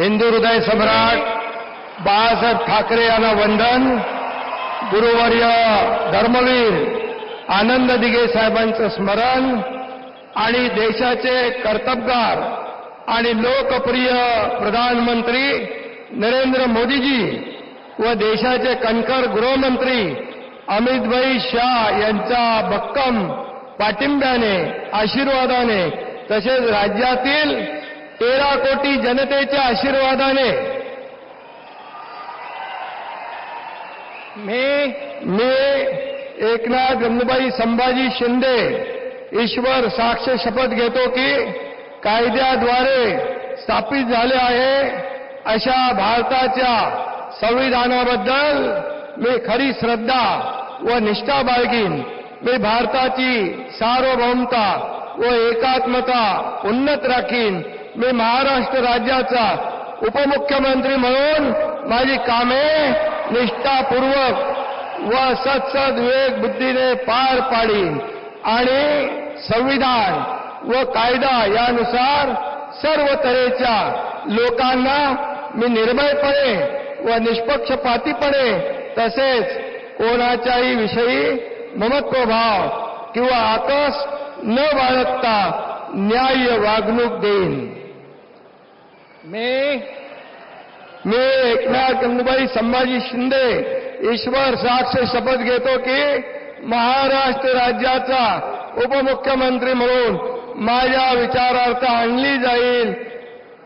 हिंदू हृदय सम्राट बाळासाहेब ठाकरे यांना वंदन. गुरुवर्य धर्मवीर आनंद दिघे साहेबांचं स्मरण आणि देशाचे कर्तबगार आणि लोकप्रिय प्रधानमंत्री नरेंद्र मोदीजी व देशाचे कणखर गृहमंत्री अमितभाई शाह यांच्या भक्कम पाठिंब्याने आशीर्वादाने तसेच राज्यातील तेरा कोटी जनतेच्या आशीर्वादाने. मी मी एकनाथ गंगूबाई संभाजी शिंदे ईश्वर साक्ष शपथ घेतो की कायद्याद्वारे स्थापित झाले आहे अशा भारताच्या संविधानाबद्दल मी खरी श्रद्धा व निष्ठा बाळगीन. मी भारताची सार्वभौमता व एकात्मता उन्नत राखीन. मी महाराष्ट्र राज्याचा उपमुख्यमंत्री म्हणून माझी कामे निष्ठापूर्वक व सत्सद विवेक बुद्धीने पार पाडीन. आणि संविधान व कायदा यानुसार सर्व तऱ्हेच्या लोकांना मी निर्भयपणे व निष्पक्षपातीपणे तसेच कोणाच्याही विषयी ममत्वभाव किंवा आकस न बाळगता न्याय्य वागणूक देईन. मी मी एकनाथ गंगूबाई संभाजी शिंदे ईश्वर साक्ष शपथ घेतो की महाराष्ट्र राज्याचा उपमुख्यमंत्री म्हणून माझ्या विचारार्थ आणली जाईल.